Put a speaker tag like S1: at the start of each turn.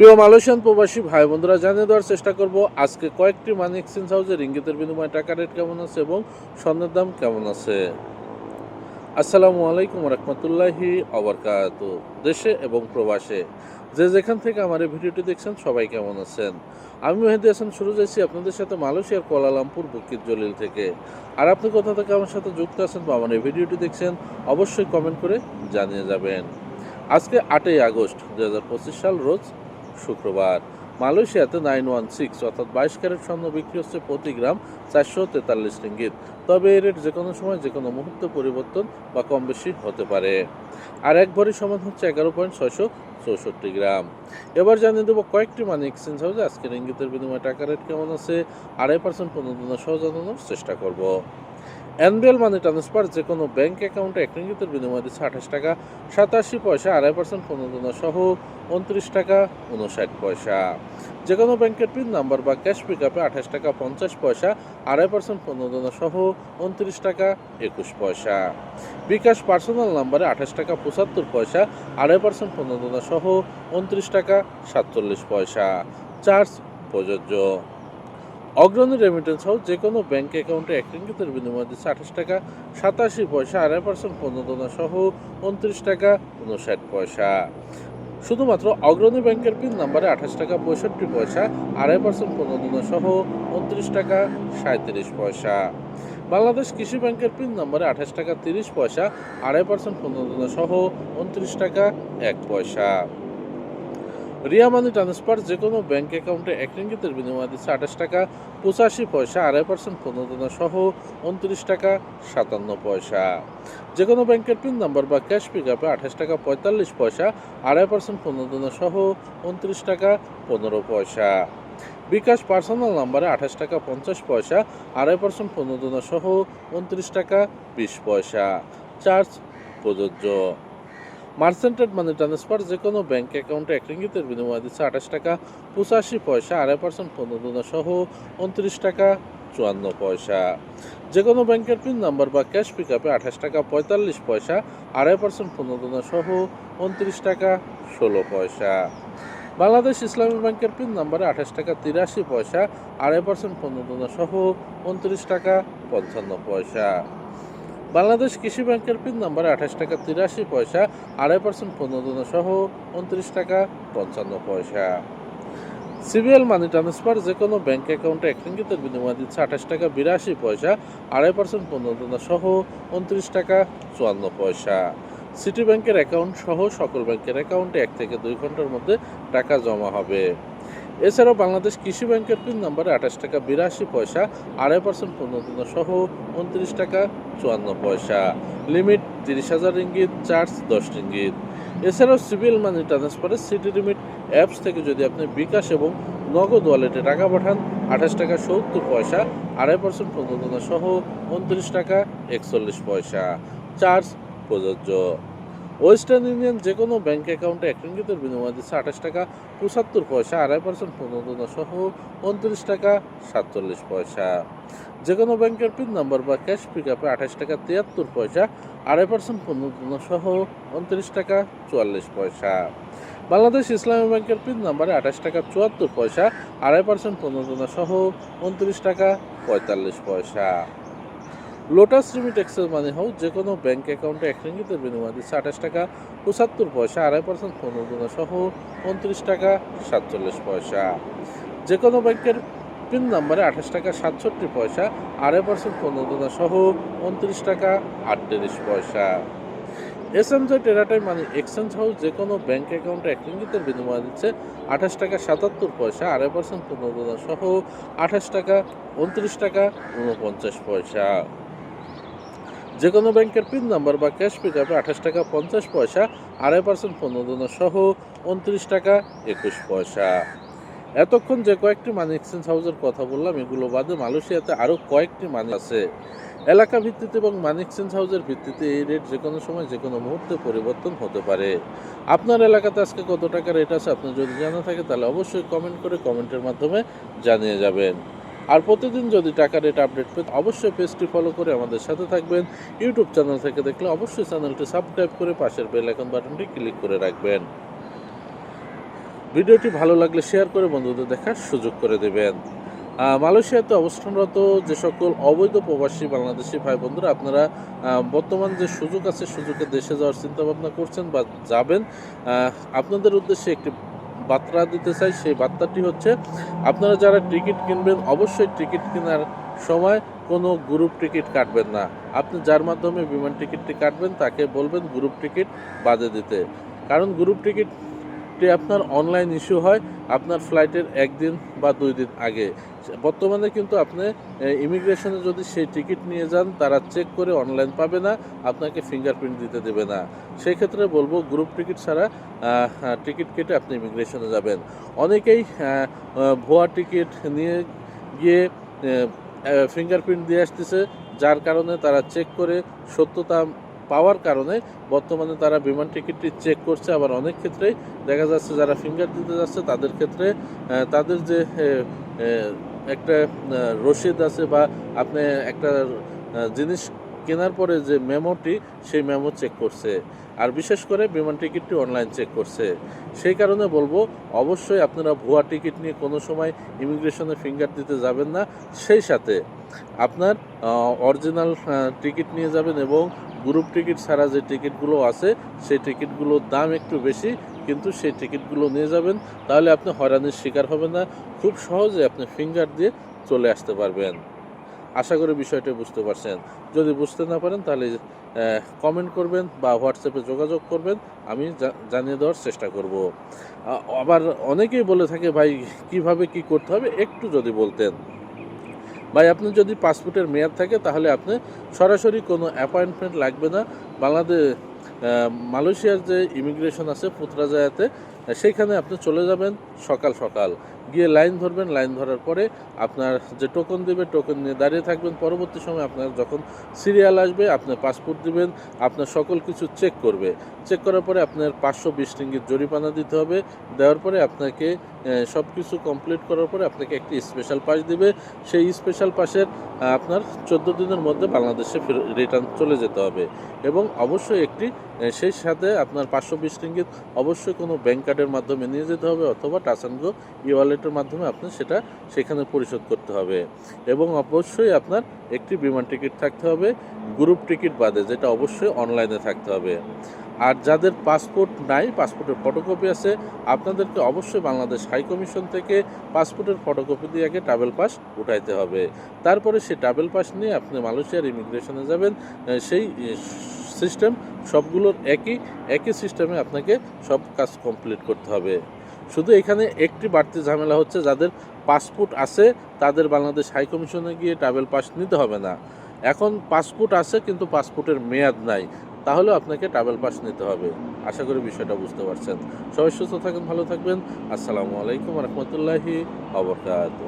S1: প্রিয় মালয়েশিয়ান প্রবাসী ভাই বন্ধুরা জানিয়ে দেওয়ার চেষ্টা করব আজকে কয়েকটি মানি এক্সচেঞ্জ হাউসের ইঙ্গিতের বিনিময়ে টাকা রেট কেমন আছে এবং স্বর্ণের দাম কেমন আছে। আসসালামু আলাইকুম রহমতুল্লাহি অবরকাত দেশে এবং প্রবাসে যে যেখান থেকে আমার এই ভিডিওটি দেখছেন সবাই কেমন আছেন? আমি মেহেদি হাসান, শুরু যাচ্ছি আপনাদের সাথে মালয়েশিয়ার কোয়ালালামপুর, বুকির জলিল থেকে। আর আপনি কোথা থেকে আমার সাথে যুক্ত আছেন বা আমার এই ভিডিওটি দেখছেন, অবশ্যই কমেন্ট করে জানিয়ে যাবেন। আজকে আটই আগস্ট দু হাজার পঁচিশ সাল, রোজ শুক্রবার। মালয়েশিয়াতে নাইন ওয়ান সিক্স অর্থাৎ বাইশ ক্যারেট স্বর্ণ বিক্রি হচ্ছে প্রতি গ্রাম চারশো তেতাল্লিশ রিঙ্গিত। তবে এই রেট যে কোনো সময় যে কোনো মুহূর্তে পরিবর্তন বা কম বেশি হতে পারে। আর এক ভরি সমান হচ্ছে এগারো পয়েন্ট ছয়শো চৌষট্টি গ্রাম। এবার জানিয়ে দেবো কয়েকটি মানি এক্সচেঞ্জ হাউসে আজকের ইঙ্গিতের বিনিময়ে টাকা রেট কেমন আছে, আড়াই পার্সেন্ট পনেরো সহ জানানোর চেষ্টা করব। এনবিএল মানি ট্রান্সফার যে কোনো ব্যাঙ্ক অ্যাকাউন্টে এক রিঙ্গিতের বিনিময়ে দিচ্ছে আঠাশ টাকা, সাতাশি পয়সা, আড়াই পার্সেন্ট পনেরো সহ উনত্রিশ টাকা উনষাট পয়সা। যে কোনো ব্যাংকের পিন নাম্বার বা ক্যাশ পিক আপে আঠাশ টাকা, পঞ্চাশ পয়সা, আড়াই পার্সেন্ট পনেরো সহ উনত্রিশ টাকা, একুশ পয়সা। বিকাশ পার্সোনাল নাম্বারে আঠাশ টাকা, পঁচাত্তর পয়সা, আড়াই পার্সেন্ট পনেরো সহ উনত্রিশ টাকা, সাতচল্লিশ পয়সা। চার্জ প্রযোজ্য। অগ্রণী রেমিটেন্স হাউস যে কোনো ব্যাংক অ্যাকাউন্টে এক রিঙ্গিতের বিনিময়ে দিচ্ছে আঠাশ টাকা, সাতাশি পয়সা, আড়াই পার্সেন্ট পনেরো সহ উনত্রিশ টাকা, উনষাট পয়সা। শুধুমাত্র অগ্রণী ব্যাংকের পিন নাম্বারে আঠাশ টাকা, পঁয়ষট্টি পয়সা, আড়াই পার্সেন্ট পনেরো সহ উনত্রিশ টাকা সাঁত্রিশ পয়সা। বাংলাদেশ কৃষি ব্যাংকের পিন নাম্বারে আঠাশ টাকা, তিরিশ পয়সা, আড়াই পার্সেন্ট পনেরো সহ উনত্রিশ টাকা, এক পয়সা। রিয়া মানি ট্রান্সফার যে কোনো ব্যাংক অ্যাকাউন্টে এক রিঙ্গিতের বিনিময়ে দিচ্ছে আঠাশ টাকা, পঁচাশি পয়সা, আড়াই পার্সেন্ট পনেরো সহ উনত্রিশ টাকা, সাতান্ন পয়সা। যে কোনো ব্যাংকের পিন নাম্বার বা ক্যাশ পিক আপে আঠাশ টাকা, পঁয়তাল্লিশ পয়সা, আড়াই পার্সেন্ট পনেরো সহ উনত্রিশ টাকা, পনেরো পয়সা। বিকাশ পার্সোনাল নাম্বারে আঠাশ টাকা, পঞ্চাশ পয়সা, আড়াই পার্সেন্ট পনেরো সহ উনত্রিশ টাকা, বিশ পয়সা। চার্জ প্রযোজ্য। মার্সেন্টেড মানি ট্রান্সফার যে কোনো ব্যাংক অ্যাকাউন্টে এক রিঙ্গিতের বিনিময়ে দিচ্ছে আঠাশ টাকা, পঁচাশি পয়সা, আড়াই পার্সেন্ট পনেরো সহ উনত্রিশ টাকা, চুয়ান্ন পয়সা। যে কোনো ব্যাংকের পিন নাম্বার বা ক্যাশ পিক আপে আঠাশ টাকা, পঁয়তাল্লিশ পয়সা, আড়াই পার্সেন্ট পনেরো সহ উনত্রিশ টাকা, ষোলো পয়সা। বাংলাদেশ ইসলামী ব্যাংকের পিন নাম্বারে আঠাশ টাকা, তিরাশি পয়সা, আড়াই পার্সেন্ট পনেরো সহ উনত্রিশ টাকা, পঞ্চান্ন পয়সা। বাংলাদেশ কৃষি ব্যাংকের পিন নাম্বার আঠাশ টাকা তিরাশি পয়সা, আড়াই পার্সেন্ট পনেরো সহ উনত্রিশ টাকা পঞ্চান্ন পয়সা। সিবিএল মানি ট্রান্সফার যে কোনো ব্যাংক অ্যাকাউন্টে এক বিনিময়ে দিচ্ছে আঠাশ টাকা বিরাশি পয়সা, আড়াই পার্সেন্ট পনেরো সহ উনত্রিশ টাকা চুয়ান্ন পয়সা। সিটি ব্যাংকের অ্যাকাউন্ট সহ সকল ব্যাংকের অ্যাকাউন্টে এক থেকে দুই ঘণ্টার মধ্যে টাকা জমা হবে। এছাড়াও বাংলাদেশ কৃষি ব্যাংকের পিন নাম্বারে আঠাশ টাকা বিরাশি পয়সা, আড়াই পার্সেন্ট পনেরো সহ উনত্রিশ টাকা চুয়ান্ন পয়সা। লিমিট তিরিশ হাজার রিঙ্গিত চার্জ দশ রিঙ্গিত এছাড়াও সিভিল মানি ট্রান্সফারে সিটি লিমিট অ্যাপস থেকে যদি আপনি বিকাশ এবং নগদ ওয়ালেটে টাকা পাঠান, আঠাশ টাকা সত্তর পয়সা, আড়াই পার্সেন্ট পনেরো সহ উনত্রিশ টাকা একচল্লিশ পয়সা। চার্জ প্রযোজ্য। ওয়েস্টার্ন ইউনিয়ন যে কোনো ব্যাংক অ্যাকাউন্টে এক রিঙ্গিতের বিনিময়ে দিচ্ছে আঠাশ টাকা পঁচাত্তর পয়সা, আড়াই পার্সেন্ট পনেরো সহ উনত্রিশ টাকা সাতচল্লিশ পয়সা। যে কোনো ব্যাংকের পিন নাম্বার বা ক্যাশ পিক আপে আঠাশ টাকা তিয়াত্তর পয়সা, আড়াই পার্সেন্ট পনেরো সহ উনত্রিশ টাকা চুয়াল্লিশ পয়সা। বাংলাদেশ ইসলামী ব্যাংকের পিন নাম্বারে আঠাশ টাকা চুয়াত্তর পয়সা, আড়াই পার্সেন্ট পনেরো সহ উনত্রিশ টাকা পঁয়তাল্লিশ পয়সা। লোটাস রিমিট মানি হাউস যে কোনো ব্যাংক অ্যাকাউন্টে এক রিঙ্গিতের বিনিময় দিচ্ছে আঠাশ টাকা পঁচাত্তর পয়সা, আড়াই পার্সেন্ট পনেরো সহ উনত্রিশ টাকা সাতচল্লিশ পয়সা। যে কোনো ব্যাংকের পিন নাম্বারে আঠাশ টাকা সাতষট্টি পয়সা, আড়াই পার্সেন্ট পনেরো সহ উনত্রিশ টাকা আটত্রিশ পয়সা। এস এম জে টেরাটাই মানি এক্সচেঞ্জ হাউস যে কোনো ব্যাংক অ্যাকাউন্টে এক রিঙ্গিতের বিনিময় দিচ্ছে আঠাশ টাকা সাতাত্তর পয়সা, আড়াই পার্সেন্ট পনেরো সহ আঠাশ টাকা উনত্রিশ টাকা উনপঞ্চাশ পয়সা। যে কোনো ব্যাংকের পিন নাম্বার বা ক্যাশ পিক আপে আঠাশ টাকা পঞ্চাশ পয়সা, আড়াই পার্সেন্ট পনেরো সহ উনত্রিশ টাকা একুশ পয়সা। এতক্ষণ যে কয়েকটি মানি এক্সচেঞ্জ হাউসের কথা বললাম, এগুলো বাদে মালয়েশিয়াতে আরও কয়েকটি মানি আছে। এলাকা ভিত্তিতে এবং মানি এক্সচেঞ্জ হাউসের ভিত্তিতে এই রেট যে কোনো সময় যে কোনো মুহূর্তে পরিবর্তন হতে পারে। আপনার এলাকাতে আজকে কত টাকা রেট আছে আপনি যদি জানা থাকে তাহলে অবশ্যই কমেন্ট করে কমেন্টের মাধ্যমে জানিয়ে যাবেন। আর প্রতিদিন যদি টাকা রেট আপডেট পেতে অবশ্যই পেজটি ফলো করে আমাদের সাথে থাকবেন। ইউটিউব চ্যানেল থেকে দেখলে অবশ্যই চ্যানেলটি সাবস্ক্রাইব করে পাশের বেল আইকন বাটনটি ক্লিক করে রাখবেন। ভিডিওটি ভালো লাগলে শেয়ার করে বন্ধুদের দেখার সুযোগ করে দেবেন। মালয়েশিয়াতে অবস্থানরত যে সকল অবৈধ প্রবাসী বাংলাদেশি ভাই বন্ধুরা আপনারা বর্তমান যে সুযোগ আছে, সুযোগে দেশে যাওয়ার চিন্তা ভাবনা করছেন বা যাবেন আপনাদের উদ্দেশ্যে একটি বার্তা দিতে চাই, সেই বার্তাটি হচ্ছে, আপনারা যারা টিকিট কিনবেন, অবশ্যই টিকিট কেনার সময় কোনো গ্রুপ টিকিট কাটবেন না। আপনি যার মাধ্যমে বিমান টিকিটটি কাটবেন, তাকে বলবেন গ্রুপ টিকিট বাদে দিতে। কারণ গ্রুপ টিকিটটি আপনার অনলাইন ইস্যু হয়, আপনার ফ্লাইটের একদিন বা দুই দিন আগে। বর্তমানে কিন্তু আপনি ইমিগ্রেশনে যদি সেই টিকিট নিয়ে যান তারা চেক করে অনলাইন পাবে না আপনাকে ফিঙ্গারপ্রিন্ট দিতে দেবে না। সেই ক্ষেত্রে বলব গ্রুপ টিকিট ছাড়া টিকিট কেটে আপনি ইমিগ্রেশনে যাবেন। অনেকেই আহ, ভুয়া টিকিট নিয়ে গিয়ে ফিঙ্গারপ্রিন্ট দিয়ে আসতেছে যার কারণে তারা চেক করে সত্যতা পাওয়ার কারণে বর্তমানে তারা বিমান টিকিটটি চেক করছে। আবার অনেক ক্ষেত্রেই দেখা যাচ্ছে যারা ফিঙ্গার দিতে যাচ্ছে তাদের ক্ষেত্রে তাদের যে একটা রসিদ আছে বা আপনি একটা জিনিস কেনার পরে যে মেমোটি, সেই মেমো চেক করছে। আর বিশেষ করে বিমান টিকিটটি অনলাইন চেক করছে। সেই কারণে বলব, অবশ্যই আপনারা ভুয়া টিকিট নিয়ে কোনো সময় ইমিগ্রেশনে ফিঙ্গার দিতে যাবেন না। সেই সাথে আপনার অরিজিনাল টিকিট নিয়ে যাবেন এবং গ্রুপ টিকিট ছাড়া যে টিকিটগুলো আছে, সেই টিকিটগুলোর দাম একটু বেশি। কিন্তু সেই টিকিটগুলো নিয়ে যাবেন, তাহলে আপনি হয়রানির শিকার হবেন না। খুব সহজে আপনি ফিঙ্গার দিয়ে চলে আসতে পারবেন। আশা করি বিষয়টা বুঝতে পারছেন। যদি বুঝতে না পারেন, তাহলে কমেন্ট করবেন বা হোয়াটসঅ্যাপে যোগাযোগ করবেন, আমি জানিয়ে দেওয়ার চেষ্টা করব। আবার অনেকেই বলে থাকে, ভাই, কীভাবে কি করতে হবে? একটু যদি বলতেন। ভাই, আপনি যদি পাসপোর্টের মেয়াদ থাকে, তাহলে আপনি সরাসরি কোনো অ্যাপয়েন্টমেন্ট লাগবে না। বাংলাদেশ মালয়েশিয়ার যে ইমিগ্রেশন আছে পুত্রাজায়াতে সেইখানে আপনি চলে যাবেন সকাল সকাল। গিয়ে লাইন ধরবেন, লাইন ধরার পরে আপনার যে টোকন দেবে টোকন নিয়ে দাঁড়িয়ে থাকবেন। পরবর্তী সময় আপনার যখন সিরিয়াল আসবে, আপনার পাসপোর্ট দিবেন, আপনার সকল কিছু চেক করবে। চেক করার পরে আপনার পাঁচশো বিশ রিঙ্গিত জরিমানা দিতে হবে। দেওয়ার পরে আপনাকে সব কিছু কমপ্লিট করার পরে আপনাকে একটি স্পেশাল পাস দিবে। সেই স্পেশাল পাসের আপনার চোদ্দ দিনের মধ্যে বাংলাদেশে রিটার্ন চলে যেতে হবে। এবং অবশ্যই একটি সেই সাথে আপনার পাঁচশো বিশ রিঙ্গিত অবশ্যই কোনো ব্যাংক কার্ডের মাধ্যমে নিয়ে যেতে হবে অথবা টাচ ই গো ওয়ালেটের মাধ্যমে আপনি সেটা সেখানে পরিশোধ করতে হবে। এবং অবশ্যই আপনার একটি বিমান টিকিট থাকতে হবে, গ্রুপ টিকিট বাদে, যেটা অবশ্যই অনলাইনে থাকতে হবে। আর যাদের পাসপোর্ট নাই, পাসপোর্টের ফটোকপি আছে, আপনাদেরকে অবশ্যই বাংলাদেশ হাই কমিশন থেকে পাসপোর্টের ফটোকপি দিয়ে আগে ট্রাভেল পাস উঠাইতে হবে। তারপরে সেই ট্রাভেল পাস নিয়ে আপনি মালয়েশিয়ার ইমিগ্রেশনে যাবেন সেই সিস্টেম সবগুলোর একই একই সিস্টেমে আপনাকে সব কাজ কমপ্লিট করতে হবে। শুধু এখানে একটি বাড়তি ঝামেলা হচ্ছে, যাদের পাসপোর্ট আছে, তাদের বাংলাদেশ হাই কমিশনে গিয়ে ট্রাভেল পাস নিতে হবে না। এখন পাসপোর্ট আছে, কিন্তু পাসপোর্টের মেয়াদ নাই। তাহলেও আপনাকে ট্রাভেল পাস নিতে হবে। আশা করি বিষয়টা বুঝতে পারছেন। সবাই সুস্থ থাকেন, ভালো থাকবেন। আসসালামু আলাইকুম রহমতুল্লাহি আবরকাত